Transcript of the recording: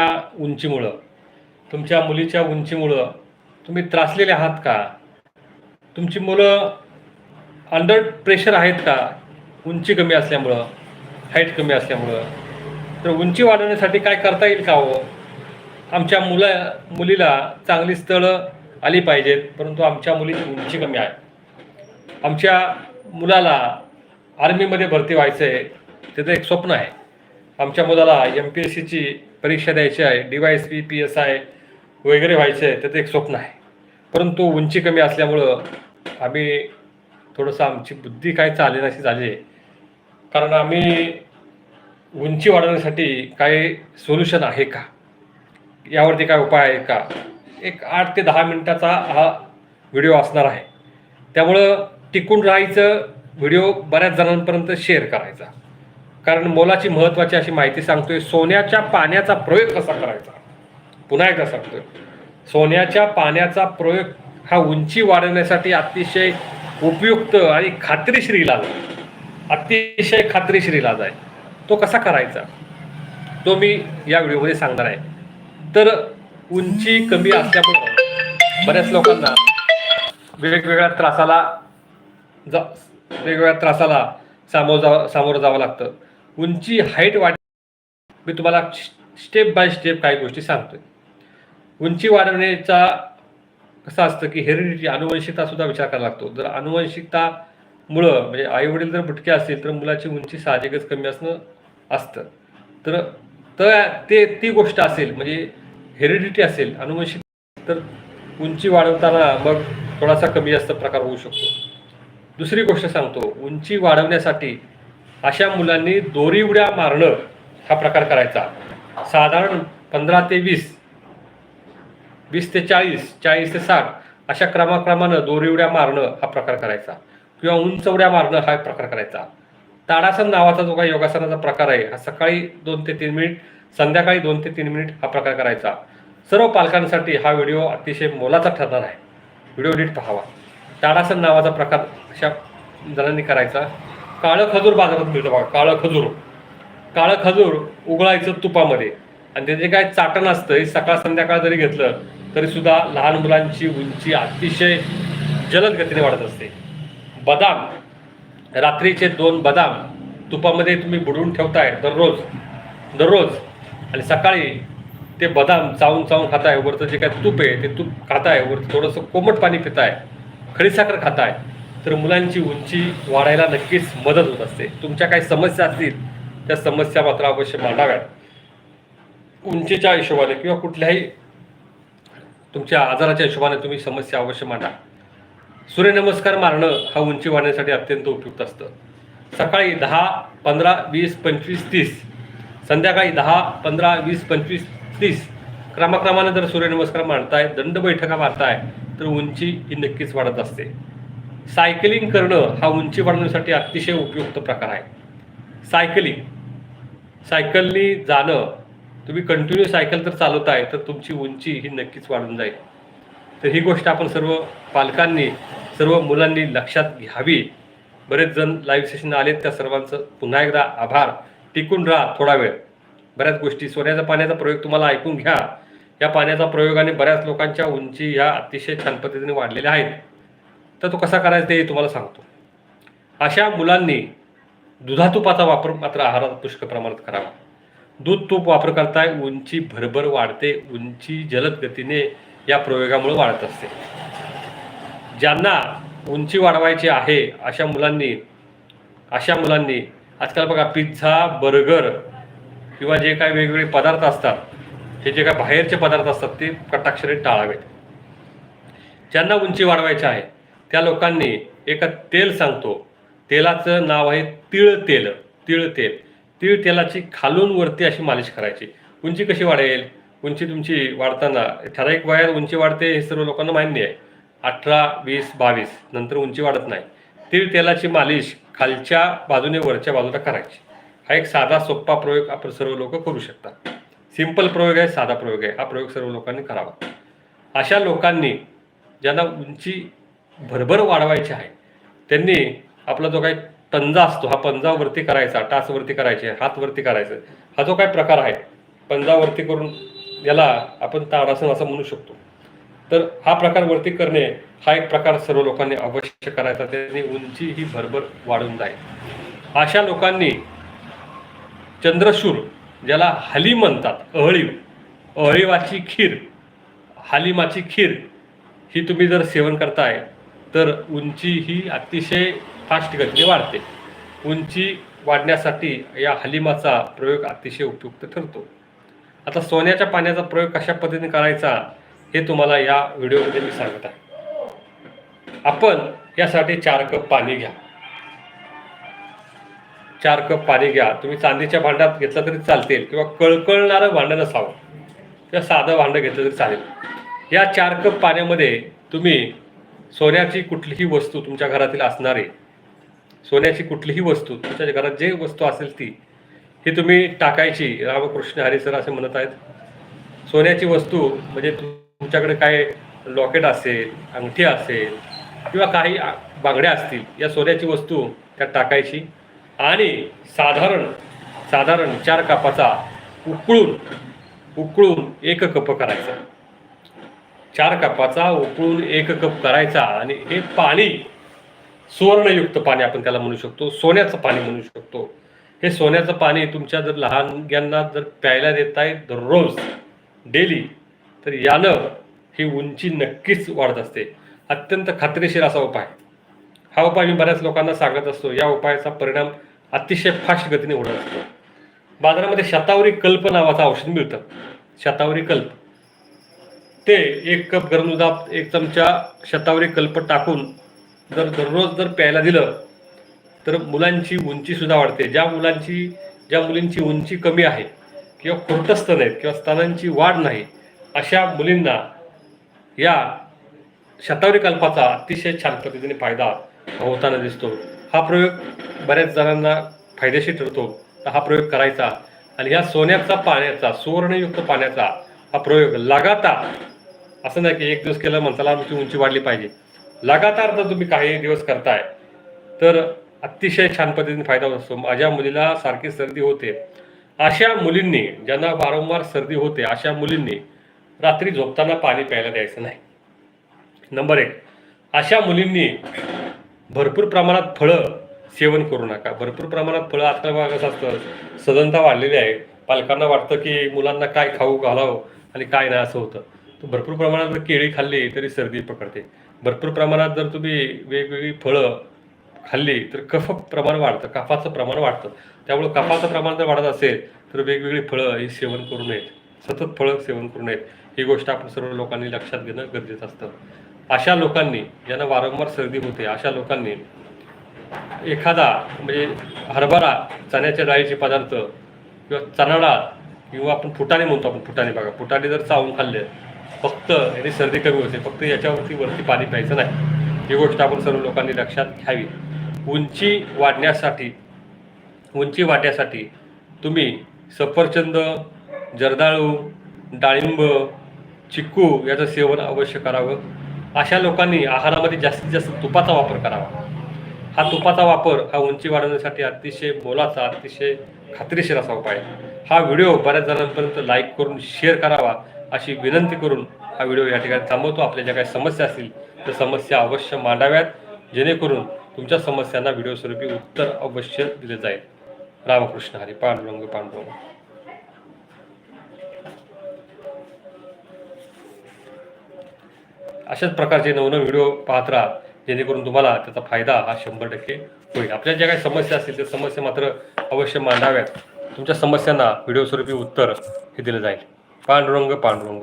उंचीमुळं तुमच्या मुलीच्या उंचीमुळं तुम्ही त्रासलेले आहात का? तुमची मुलं अंडर प्रेशर आहेत का? उंची कमी असल्यामुळं हाईट कमी असल्यामुळं. तर उंची वाढवण्यासाठी काय करता येईल का हो? आमच्या मुला मुलीला चांगली स्थळं आली पाहिजेत परंतु आमच्या मुलीची उंची कमी आहे. आमच्या मुलाला आर्मीमध्ये भरती व्हायचं आहे त्याचं एक स्वप्न आहे. आमच्या मुलाला एम पी एस सीची परीक्षा द्यायची आहे D Y S P P S I वगैरे व्हायचं आहे त्याचं एक स्वप्न आहे. परंतु उंची कमी असल्यामुळं आम्ही थोडंसं आमची बुद्धी काय चालेल अशी झाली आहे. कारण आम्ही उंची वाढवण्यासाठी काही सोल्युशन आहे का? यावरती काय उपाय आहे का? एक आठ ते दहा मिनटाचा हा व्हिडिओ असणार आहे. त्यामुळं टिकून राहायचं व्हिडिओ बऱ्याच जणांपर्यंत शेअर करायचा. कारण मोलाची महत्त्वाची अशी माहिती सांगतोय सोन्याच्या पाण्याचा प्रयोग कसा करायचा? पुन्हा एकदा सांगतोय. सोन्याच्या पाण्याचा प्रयोग हा उंची वाढवण्यासाठी अतिशय उपयुक्त आणि खात्रीशीर इलाज आहे अतिशय खात्रीशीर इलाज आहे तो कसा करायचा? तो मी या व्हिडिओमध्ये सांगणार आहे. तर उंची कमी असल्यामुळे बऱ्याच लोकांना वेगवेगळ्या त्रासाला जा वेगवेगळ्या त्रासाला सामोरं जा सामोरं जावं लागतं. उंची हाईट वाढ मी तुम्हाला स्टेप बाय स्टेप काही गोष्टी सांगतोय. उंची वाढवण्याचा कसं असतं की हेरिडिटी अनुवंशिकता सुद्धा विचार करावा लागतो. जर अनुवंशिकतामुळं म्हणजे आईवडील जर बुटके असतील तर मुलाची उंची साहजिकच कमी असणं असतं. तर तर ते ती गोष्ट असेल म्हणजे हेरिडिटी असेल अनुवंशिक तर उंची वाढवताना मग थोडासा कमी जास्त प्रकार होऊ शकतो. दुसरी गोष्ट सांगतो उंची वाढवण्यासाठी अशा मुलांनी दोरी उड्या मारणं हा प्रकार करायचा. साधारण पंधरा ते वीस वीस ते चाळीस चाळीस ते साठ अशा क्रमाक्रमानं दोरी उड्या मारणं हा प्रकार करायचा. किंवा उंच उड्या मारणं हा प्रकार करायचा. ताडासन नावाचा जो काही योगासनाचा प्रकार आहे हा सकाळी दोन ते तीन मिनिट संध्याकाळी दोन ते तीन मिनिट हा प्रकार करायचा. सर्व पालकांसाठी हा व्हिडिओ अतिशय मोलाचा ठरणार आहे. व्हिडिओ नीट पाहावा. ताडासन नावाचा प्रकार अशा जणांनी करायचा. काळं खजूर बाजारात मिळतं बघा काळं खजूर. काळं खजूर उगळायचं तुपामध्ये. आणि त्याचे काय चाटण असतं हे सकाळ संध्याकाळ जरी घेतलं तरी सुद्धा लहान मुलांची उंची अतिशय जलद गतीने वाढत असते. बदाम रात्रीचे दोन बदाम तुपामध्ये तुम्ही बुडवून ठेवताय दररोज दररोज. आणि सकाळी ते बदाम चावून चावून खाताय वरचं जे काय तूप आहे ते तूप खाताय वरचं थोडंसं कोमट पाणी पिताय खडीसाखर खाताय. तर मुलांची उंची वाढायला नक्कीच मदत होत असते. तुमच्या काही समस्या असतील त्या समस्या मात्र अवश्य मांडाव्यात. उंचीच्या हिशोबाने किंवा कुठल्याही तुमच्या आजाराच्या हिशोबाने तुम्ही समस्या अवश्य मांडा. सूर्यनमस्कार मारणं हा उंची वाढण्यासाठी अत्यंत उपयुक्त असतं. सकाळी दहा पंधरा वीस पंचवीस तीस संध्याकाळी दहा पंधरा वीस पंचवीस तीस क्रमाक्रमाने जर सूर्यनमस्कार मांडताय दंड बैठका मारताय तर उंची ही नक्कीच वाढत असते. सायकलिंग करणं हा उंची वाढवण्यासाठी अतिशय उपयुक्त प्रकार आहे. सायकलिंग. सायकलनी जाणं तुम्ही कंटिन्यू सायकल तर चालवताय तर तुमची उंची ही नक्कीच वाढून जाईल. तर ही गोष्ट आपण सर्व पालकांनी सर्व मुलांनी लक्षात घ्यावी. बरेच जण लाईव्ह सेशन आलेत त्या सर्वांचं पुन्हा एकदा आभार. टिकून राहा थोडा वेळ. बऱ्याच गोष्टी सोन्याच्या पाण्याचा प्रयोग तुम्हाला ऐकून घ्या. या पाण्याचा प्रयोगाने बऱ्याच लोकांच्या उंची ह्या अतिशय छान पद्धतीने वाढलेल्या आहेत. तर तो कसा करायचा ते तुम्हाला सांगतो. अशा मुलांनी दुधातुपाचा वापर मात्र आहारात पुष्कळ प्रमाणात करावा. दूध तूप वापर करताय उंची भरभर वाढते उंची जलद गतीने या प्रयोगामुळे वाढत असते. ज्यांना उंची वाढवायची आहे अशा मुलांनी अशा मुलांनी आजकाल बघा पिझ्झा बर्गर किंवा जे काही वेगवेगळे पदार्थ असतात हे जे काय बाहेरचे पदार्थ असतात ते कटाक्षरे टाळावेत. ज्यांना उंची वाढवायची आहे त्या लोकांनी एका तेल सांगतो. तेलाचं नाव आहे तिळ तेल तिळ तेल. तीळ तेलाची खालून वरती अशी मालिश करायची. उंची कशी वाढेल? उंची तुमची वाढताना. ठराविक वयात उंची वाढते हे सर्व लोकांना मान्य आहे. अठरा वीस बावीस नंतर उंची वाढत नाही. तीळ तेलाची मालिश खालच्या बाजूने वरच्या बाजूला करायची. हा एक साधा सोप्पा प्रयोग आपण सर्व लोक करू शकतात सिंपल प्रयोग आहे साधा प्रयोग आहे. हा प्रयोग सर्व लोकांनी करावा. अशा लोकांनी ज्यांना उंची भरभर वाढवायची आहे. त्यांनी आपला जो काही पंजा असतो हा पंजावरती करायचा टासवरती करायचे हातवरती वरती हा जो काही प्रकार आहे पंजावरती करून याला आपण ताडासन असं म्हणू शकतो. तर हा प्रकार वरती करणे हा एक प्रकार सर्व लोकांनी अवश्य करायचा त्याने उंची ही भरभर वाढून जाईल. अशा लोकांनी चंद्रशूर ज्याला हली म्हणतात अहळीव अहळीवाची खीर हालिमाची खीर ही तुम्ही जर सेवन करताय तर उंची ही अतिशय फास्ट गतीने वाढते. उंची वाढण्यासाठी या हलिमाचा प्रयोग अतिशय उपयुक्त ठरतो. आता सोन्याच्या पाण्याचा प्रयोग कशा पद्धतीने करायचा हे तुम्हाला या व्हिडिओमध्ये मी सांगत आहे. आपण यासाठी चार कप पाणी घ्या. चार कप पाणी घ्या. तुम्ही चांदीच्या भांड्यात घेतलं तरी चालतील किंवा कळकळणारं भांडं नसावं. किंवा साधं भांडं घेतलं तरी चालेल. या चार कप पाण्यामध्ये तुम्ही सोन्याची कुठलीही वस्तू तुमच्या घरातील असणारी सोन्याची कुठलीही वस्तू तुमच्या घरात जे वस्तू असेल ती ही तुम्ही टाकायची. रामकृष्ण हरी सर असे म्हणत आहेत. सोन्याची वस्तू म्हणजे तुमच्याकडे काय लॉकेट असेल अंगठी असेल किंवा काही बांगड्या असतील या सोन्याची वस्तू त्यात टाकायची. आणि साधारण साधारण चार कापाचा उकळून उकळून एक कप करायचा. चार कपाचा उकळून एक कप करायचा आणि हे पाणी सुवर्णयुक्त पाणी आपण त्याला म्हणू शकतो सोन्याचं पाणी म्हणू शकतो. हे सोन्याचं पाणी तुमच्या जर लहानग्यांना जर प्यायला देत आहे दररोज डेली तर यानं ही उंची नक्कीच वाढत असते. अत्यंत खात्रीशीर असा उपाय. हा उपाय मी बऱ्याच लोकांना सांगत असतो. या उपायाचा परिणाम अतिशय फास्ट गतीने होत असतो. बाजारामध्ये शतावरी कल्प नावाचं औषध मिळतं. शतावरी कल्प. ते एक कप गरम दुधात एक चमचा शतावरी कल्प टाकून जर दररोज जर प्यायला दिलं तर मुलांची उंची सुद्धा वाढते. ज्या मुलांची ज्या मुलींची उंची कमी आहे किंवा खुरटस्त नाहीत किंवा स्तनांची वाढ नाही अशा मुलींना या शतावरी कल्पाचा अतिशय छान पद्धतीने फायदा होताना दिसतो. हा प्रयोग बऱ्याच जणांना फायदेशीर ठरतो. तर हा प्रयोग करायचा आणि या सोन्याचा पाण्याचा सुवर्णयुक्त पाण्याचा हा प्रयोग लगातार असं नाही की एक दिवस केलं माणसाला आमची उंची वाढली पाहिजे. लगातार जर तुम्ही काही दिवस करताय तर अतिशय छान पद्धतीने फायदा होत असतो. माझ्या मुलीला सारखी सर्दी होते. अशा मुलींनी ज्यांना वारंवार सर्दी होते अशा मुलींनी रात्री झोपताना पाणी प्यायला द्यायचं नाही. नंबर एक अशा मुलींनी भरपूर प्रमाणात फळं सेवन करू नका. भरपूर प्रमाणात फळं आजकाल बघा कसं असतं सदनता वाढलेली आहे. पालकांना वाटतं की मुलांना काय खाऊ घालावं आणि काय नाही असं होतं. भरपूर प्रमाणात जर केळी खाल्ली तरी सर्दी पकडते. भरपूर प्रमाणात जर तुम्ही वेगवेगळी फळं खाल्ली तर कफ प्रमाण वाढतं कफाचं प्रमाण वाढतं. त्यामुळं कफाचं प्रमाण जर वाढत असेल तर वेगवेगळी फळं ही सेवन करू नयेत. सतत फळं सेवन करू नयेत. ही गोष्ट आपण सर्व लोकांनी लक्षात घेणं गरजेचं असतं. अशा लोकांनी ज्यांना वारंवार सर्दी होते अशा लोकांनी एखादा म्हणजे हरभरा चण्याच्या डाळीचे पदार्थ किंवा चणाडा किंवा आपण फुटाणे म्हणतो आपण फुटाणे बघा. फुटाणे जर चावून खाल्ले फक्त याने सर्दी कमी होते फक्त याच्यावरती वरती पाणी प्यायचं नाही. ही गोष्ट आपण सर्व लोकांनी लक्षात घ्यावी. उंची वाढण्यासाठी उंची वाढण्यासाठी तुम्ही सफरचंद जर्दाळू डाळिंब चिक्कू याचं सेवन अवश्य करावं. अशा लोकांनी आहारामध्ये जास्तीत जास्त तुपाचा वापर करावा. हा तुपाचा वापर हा उंची वाढवण्यासाठी अतिशय मोलाचा अतिशय खात्रीशीर असा उपाय हा व्हिडिओ बऱ्याच जणांपर्यंत लाईक करून शेअर करावा. अशी विनंती करून हा व्हिडिओ या ठिकाणी थांबवतो. आपल्या ज्या काही समस्या असतील त्या समस्या अवश्य मांडाव्यात. जेणेकरून तुमच्या समस्यांना व्हिडिओ स्वरूपी उत्तर अवश्य दिले जाईल. रामकृष्ण हरी पांडुरंग पांडुरंग. अशाच प्रकारचे नवनवीन व्हिडिओ पाहत राहा जेणेकरून तुम्हाला त्याचा फायदा हा शंभर टक्के होईल. आपल्या ज्या काही समस्या असतील त्या समस्या मात्र अवश्य मांडाव्यात. तुमच्या समस्यांना व्हिडिओ स्वरूपी उत्तर हे दिलं जाईल. पांडुरंग पांडुरंग